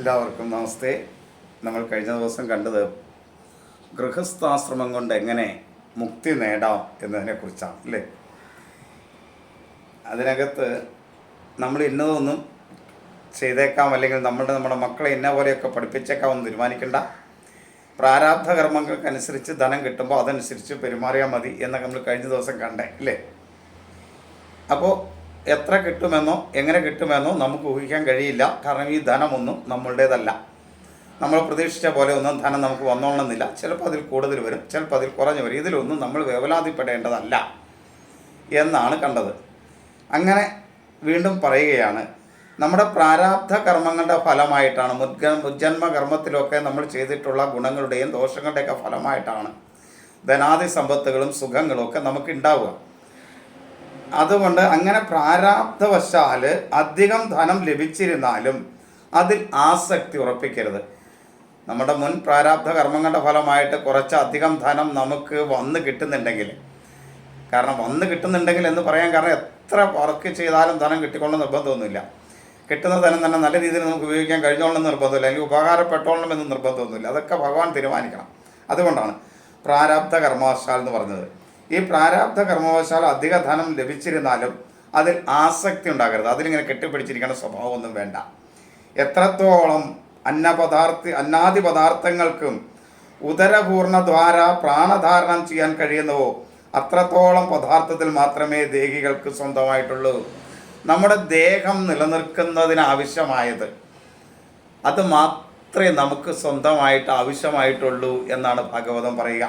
എല്ലാവർക്കും നമസ്തേ. നമ്മൾ കഴിഞ്ഞ ദിവസം കണ്ടത് ഗൃഹസ്ഥാശ്രമം കൊണ്ട് എങ്ങനെ മുക്തി നേടാം എന്നതിനെക്കുറിച്ചാണ് അല്ലേ? അതിനകത്ത് നമ്മൾ ഇന്നതൊന്നും ചെയ്തേക്കാം അല്ലെങ്കിൽ നമ്മുടെ നമ്മുടെ മക്കളെ ഇന്ന പോലെയൊക്കെ പഠിപ്പിച്ചേക്കാം എന്ന് തീരുമാനിക്കേണ്ട. പ്രാരാബ്ധ കർമ്മങ്ങൾക്കനുസരിച്ച് ധനം കിട്ടുമ്പോൾ അതനുസരിച്ച് പെരുമാറിയാൽ മതി എന്നൊക്കെ നമ്മൾ കഴിഞ്ഞ ദിവസം കണ്ടേ അല്ലേ? അപ്പോൾ എത്ര കിട്ടുമെന്നോ എങ്ങനെ കിട്ടുമെന്നോ നമുക്ക് ഊഹിക്കാൻ കഴിയില്ല. കാരണം ഈ ധനമൊന്നും നമ്മളുടേതല്ല. നമ്മൾ പ്രതീക്ഷിച്ച പോലെ ഒന്നും ധനം നമുക്ക് വന്നോളണമെന്നില്ല. ചിലപ്പോൾ അതിൽ കൂടുതൽ വരും ചിലപ്പോൾ അതിൽ കുറഞ്ഞു വരും. ഇതിലൊന്നും നമ്മൾ വേവലാതിപ്പെടേണ്ടതല്ല എന്നാണ് കണ്ടത്. അങ്ങനെ വീണ്ടും പറയുകയാണ് നമ്മുടെ പ്രാരാബ്ധ കർമ്മങ്ങളുടെ ഫലമായിട്ടാണ് മുദ്ഗ മുജ്ജന്മ കർമ്മത്തിലൊക്കെ നമ്മൾ ചെയ്തിട്ടുള്ള ഗുണങ്ങളുടെയും ദോഷങ്ങളുടെയൊക്കെ ഫലമായിട്ടാണ് ധനാദി സമ്പത്തുകളും സുഖങ്ങളും ഒക്കെ നമുക്ക് ഉണ്ടാവുക. അതുകൊണ്ട് അങ്ങനെ പ്രാരാബ്ധവശാൽ അധികം ധനം ലഭിച്ചിരുന്നാലും അതിൽ ആസക്തി ഉറപ്പിക്കരുത്. നമ്മുടെ മുൻ പ്രാരാബ്ധ കർമ്മങ്ങളുടെ ഫലമായിട്ട് കുറച്ച് അധികം ധനം നമുക്ക് വന്ന് കിട്ടുന്നുണ്ടെങ്കിൽ കാരണം വന്ന് കിട്ടുന്നുണ്ടെങ്കിൽ എന്ന് പറയാൻ കാരണം എത്ര വർക്ക് ചെയ്താലും ധനം കിട്ടിക്കൊള്ളണം നിർബന്ധമൊന്നുമില്ല. കിട്ടുന്ന ധനം തന്നെ നല്ല രീതിയിൽ നമുക്ക് ഉപയോഗിക്കാൻ കഴിഞ്ഞോളണം നിർബന്ധമില്ല അല്ലെങ്കിൽ ഉപകാരപ്പെട്ടോളണം എന്ന് നിർബന്ധമൊന്നുമില്ല. അതൊക്കെ ഭഗവാൻ തീരുമാനിക്കണം. അതുകൊണ്ടാണ് പ്രാരാബ്ധ കർമ്മവശാൽ എന്ന് പറഞ്ഞത്. ഈ പ്രാരാബ്ധ കർമ്മവശാൽ അധിക ധനം ലഭിച്ചിരുന്നാലും അതിൽ ആസക്തി ഉണ്ടാകരുത്. അതിലിങ്ങനെ കെട്ടിപ്പിടിച്ചിരിക്കുന്ന സ്വഭാവമൊന്നും വേണ്ട. എത്രത്തോളം അന്നപദാർത്ഥ അന്നാദി പദാർത്ഥങ്ങൾക്കും ഉദരപൂർണ ദ്വാര പ്രാണധാരണം ചെയ്യാൻ കഴിയുന്നവോ അത്രത്തോളം പദാർത്ഥത്തിൽ മാത്രമേ ദേഹികൾക്ക് സ്വന്തമായിട്ടുള്ളൂ. നമ്മുടെ ദേഹം നിലനിൽക്കുന്നതിനാവശ്യമായത് അത് മാത്രമേ നമുക്ക് സ്വന്തമായിട്ട് ആവശ്യമായിട്ടുള്ളൂ എന്നാണ് ഭാഗവതം പറയുക.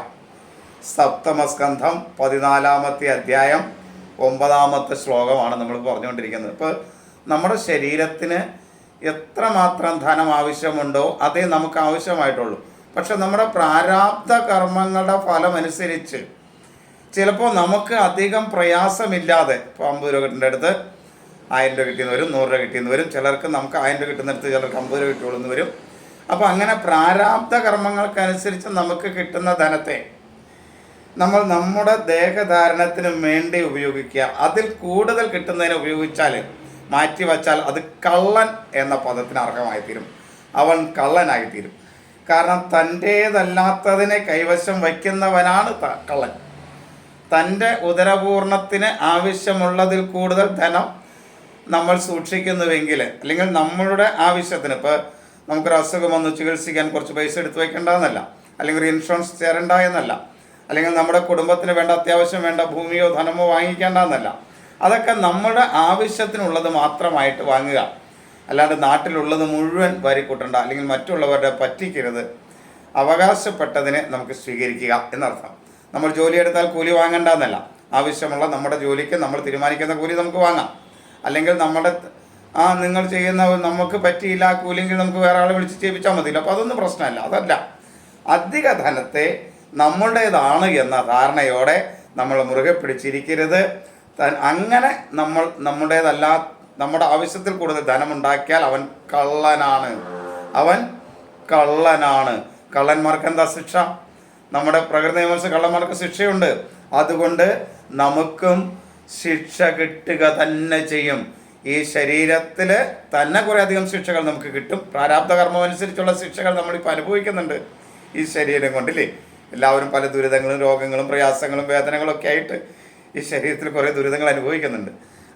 സപ്തമസ്കന്ധം പതിനാലാമത്തെ അധ്യായം ഒമ്പതാമത്തെ ശ്ലോകമാണ് നമ്മൾ പറഞ്ഞുകൊണ്ടിരിക്കുന്നത്. ഇപ്പോൾ നമ്മുടെ ശരീരത്തിന് എത്രമാത്രം ധനം ആവശ്യമുണ്ടോ അതേ നമുക്ക് ആവശ്യമായിട്ടുള്ളൂ. പക്ഷെ നമ്മുടെ പ്രാരാബ്ധ കർമ്മങ്ങളുടെ ഫലമനുസരിച്ച് ചിലപ്പോൾ നമുക്ക് അധികം പ്രയാസമില്ലാതെ ഇപ്പോൾ അമ്പത് രൂപ കിട്ടുന്ന അടുത്ത് ആയിരം രൂപ കിട്ടിയെന്ന് വരും നൂറ് രൂപ കിട്ടിയെന്ന് വരും. ചിലർക്ക് നമുക്ക് ആയിരം രൂപ കിട്ടുന്നിടത്ത് ചിലർക്ക് അമ്പത് രൂപ കിട്ടുള്ളൂ വരും. അപ്പോൾ അങ്ങനെ പ്രാരാബ്ധ കർമ്മങ്ങൾക്കനുസരിച്ച് നമുക്ക് കിട്ടുന്ന ധനത്തെ നമ്മൾ നമ്മുടെ ദേഹധാരണത്തിന് വേണ്ടി ഉപയോഗിക്കുക. അതിൽ കൂടുതൽ കിട്ടുന്നതിന് ഉപയോഗിച്ചാൽ മാറ്റി വച്ചാൽ അത് കള്ളൻ എന്ന പദത്തിന് അർഹമായി തീരും അവൻ കള്ളനായി തീരും കാരണം തന്റേതല്ലാത്തതിനെ കൈവശം വയ്ക്കുന്നവനാണ് കള്ളൻ. തന്റെ ഉദരപൂർണത്തിന് ആവശ്യമുള്ളതിൽ കൂടുതൽ ധനം നമ്മൾ സൂക്ഷിക്കുന്നുവെങ്കിൽ അല്ലെങ്കിൽ നമ്മളുടെ ആവശ്യത്തിന് ഇപ്പോൾ നമുക്കൊരു അസുഖം വന്ന് ചികിത്സിക്കാൻ കുറച്ച് പൈസ എടുത്ത് എന്നല്ല അല്ലെങ്കിൽ ഒരു ഇൻഷുറൻസ് ചേരണ്ട എന്നല്ല. അല്ലെങ്കിൽ നമ്മുടെ കുടുംബത്തിന് വേണ്ട അത്യാവശ്യം വേണ്ട ഭൂമിയോ ധനമോ വാങ്ങിക്കേണ്ടെന്നല്ല. അതൊക്കെ നമ്മുടെ ആവശ്യത്തിനുള്ളത് മാത്രമായിട്ട് വാങ്ങുക. അല്ലാണ്ട് നാട്ടിലുള്ളത് മുഴുവൻ വാരിക്കൂട്ടണ്ട അല്ലെങ്കിൽ മറ്റുള്ളവരുടെ പറ്റിക്കരുത്. അവകാശപ്പെട്ടതിനെ നമുക്ക് സ്വീകരിക്കുക എന്നർത്ഥം. നമ്മൾ ജോലി ജോലിയെടുത്താൽ കൂലി വാങ്ങണ്ട എന്നല്ല ആവശ്യമുള്ള നമ്മുടെ ജോലിക്ക് നമ്മൾ തീരുമാനിക്കുന്ന കൂലി നമുക്ക് വാങ്ങാം. അല്ലെങ്കിൽ നമ്മുടെ ആ നിങ്ങൾ ചെയ്യുന്ന നമുക്ക് പറ്റിയില്ല കൂലിങ്കിൽ നമുക്ക് വേറെ ആളെ വിളിച്ച് ചെയ്യിപ്പിച്ചാൽ മതിയില്ല. അപ്പോൾ അതൊന്നും പ്രശ്നമല്ല. അതല്ല. അധിക ധനത്തെ നമ്മളുടേതാണ് എന്ന ധാരണയോടെ നമ്മൾ മുറുകെ പിടിച്ചിരിക്കരുത്. അങ്ങനെ നമ്മൾ നമ്മുടേതല്ല നമ്മുടെ ആവശ്യത്തിൽ കൂടുതൽ ധനമുണ്ടാക്കിയാൽ അവൻ കള്ളനാണ്. അവൻ കള്ളനാണ്. കള്ളന്മാർക്ക് എന്താ ശിക്ഷ? നമ്മുടെ പ്രകൃതി നിയമം കള്ളന്മാർക്ക് ശിക്ഷയുണ്ട്. അതുകൊണ്ട് നമുക്കും ശിക്ഷ കിട്ടുക തന്നെ ചെയ്യും. ഈ ശരീരത്തിൽ തന്നെ കുറേ അധികം ശിക്ഷകൾ നമുക്ക് കിട്ടും. പ്രാരാബ്ധ കർമ്മം അനുസരിച്ചുള്ള ശിക്ഷകൾ നമ്മളിപ്പോൾ അനുഭവിക്കുന്നുണ്ട്. ഈ ശരീരം കൊണ്ടില്ലേ? എല്ലാവരും പല ദുരിതങ്ങളും രോഗങ്ങളും പ്രയാസങ്ങളും വേദനകളും ഒക്കെ ആയിട്ട് ഈ ശരീരത്തിൽ കുറേ ദുരിതങ്ങൾ അനുഭവിക്കുന്നുണ്ട്.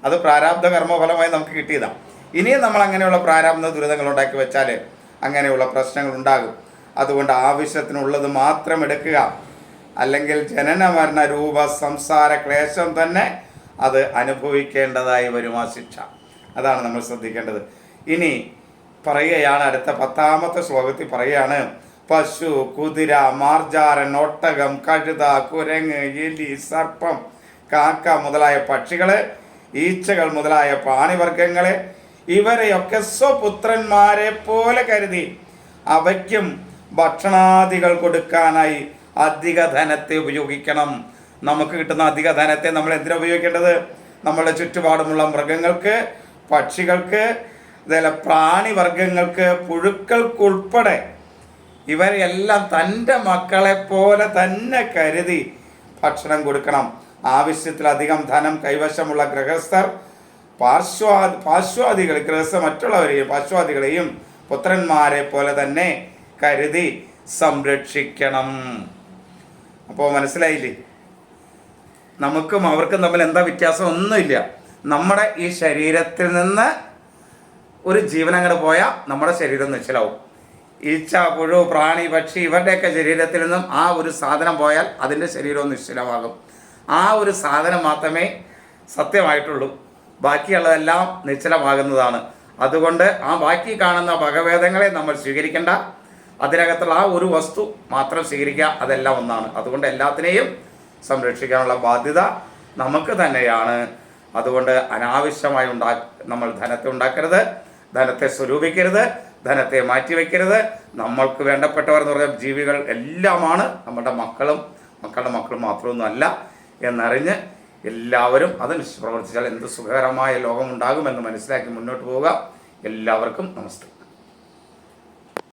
അത് പ്രാരാബ്ധ കർമ്മഫലമായി നമുക്ക് കിട്ടിയതാണ് ഇനിയും നമ്മൾ അങ്ങനെയുള്ള പ്രാരാബ്ധ ദുരിതങ്ങൾ ഉണ്ടാക്കി വെച്ചാൽ അങ്ങനെയുള്ള പ്രശ്നങ്ങൾ ഉണ്ടാകും. അതുകൊണ്ട് ആവശ്യത്തിനുള്ളത് മാത്രം എടുക്കുക. അല്ലെങ്കിൽ ജനന മരണ രൂപ സംസാര ക്ലേശം തന്നെ അത് അനുഭവിക്കേണ്ടതായി വരും ആ ശിക്ഷ. അതാണ് നമ്മൾ ശ്രദ്ധിക്കേണ്ടത്. ഇനി പറയുകയാണ് അടുത്ത പത്താമത്തെ ശ്ലോകത്തിൽ പറയുകയാണ് പശു കുതിര മാർജാരൻ ഒട്ടകം കഴുത കുരങ്ങ് എലി സർപ്പം കാക്ക മുതലായ പക്ഷികൾ ഈച്ചകൾ മുതലായ പ്രാണിവർഗങ്ങളെ ഇവരെയൊക്കെ സ്വപുത്രന്മാരെ പോലെ കരുതി അവയ്ക്കും ഭക്ഷണാദികൾ കൊടുക്കാനായി അധിക ധനത്തെ ഉപയോഗിക്കണം. നമുക്ക് കിട്ടുന്ന അധിക ധനത്തെ നമ്മൾ എന്തിനാ ഉപയോഗിക്കേണ്ടത്? നമ്മുടെ ചുറ്റുപാടുമുള്ള മൃഗങ്ങൾക്ക് പക്ഷികൾക്ക് അതേപോലെ പ്രാണിവർഗങ്ങൾക്ക് പുഴുക്കൾക്കുൾപ്പെടെ ഇവരെല്ലാം തന്റെ മക്കളെ പോലെ തന്നെ കരുതി ഭക്ഷണം കൊടുക്കണം. ആവശ്യത്തിലധികം ധനം കൈവശമുള്ള ഗൃഹസ്ഥർ പാർശ്വാ പാർശ്വാദികൾ ഗൃഹസ്ഥ മറ്റുള്ളവരെയും പാർശ്വാദികളെയും പുത്രന്മാരെ പോലെ തന്നെ കരുതി സംരക്ഷിക്കണം. അപ്പോൾ മനസ്സിലായില്ലേ? നമുക്കും അവർക്കും തമ്മിൽ എന്താ വ്യത്യാസം? ഒന്നുമില്ല. നമ്മുടെ ഈ ശരീരത്തിൽ നിന്ന് ഒരു ജീവൻ അങ്ങോട്ട് പോയാൽ നമ്മുടെ ശരീരം നിശ്ചലാവും ഈച്ച പുഴു പ്രാണി പക്ഷി ഇവരുടെയൊക്കെ ശരീരത്തിൽ നിന്നും ആ ഒരു സാധനം പോയാൽ അതിന്റെ ശരീരവും നിശ്ചലമാകും. ആ ഒരു സാധനം മാത്രമേ സത്യമായിട്ടുള്ളൂ. ബാക്കിയുള്ളതെല്ലാം നിശ്ചലമാകുന്നതാണ്. അതുകൊണ്ട് ആ ബാക്കി കാണുന്ന ഭഗവേദങ്ങളെ നമ്മൾ സ്വീകരിക്കേണ്ട. അതിനകത്തുള്ള ആ ഒരു വസ്തു മാത്രം സ്വീകരിക്കുക അതെല്ലാം ഒന്നാണ്. അതുകൊണ്ട് എല്ലാത്തിനെയും സംരക്ഷിക്കാനുള്ള ബാധ്യത നമുക്ക് തന്നെയാണ്. അതുകൊണ്ട് അനാവശ്യമായി ഉണ്ടാ നമ്മൾ ധനത്തെ ഉണ്ടാക്കരുത് ധനത്തെ സ്വരൂപിക്കരുത് ധനത്തെ മാറ്റിവെക്കരുത്. നമ്മൾക്ക് വേണ്ടപ്പെട്ടവർ എന്ന് പറഞ്ഞ ജീവികൾ എല്ലാമാണ്. നമ്മുടെ മക്കളും മക്കളുടെ മക്കളും മാത്രമൊന്നും അല്ല എന്നറിഞ്ഞ് എല്ലാവരും അതനുസരിച്ച് പ്രവർത്തിച്ചാൽ എന്ത് സുഖകരമായ ലോകമുണ്ടാകുമെന്ന് മനസ്സിലാക്കി മുന്നോട്ട് പോവുക. എല്ലാവർക്കും നമസ്തേ.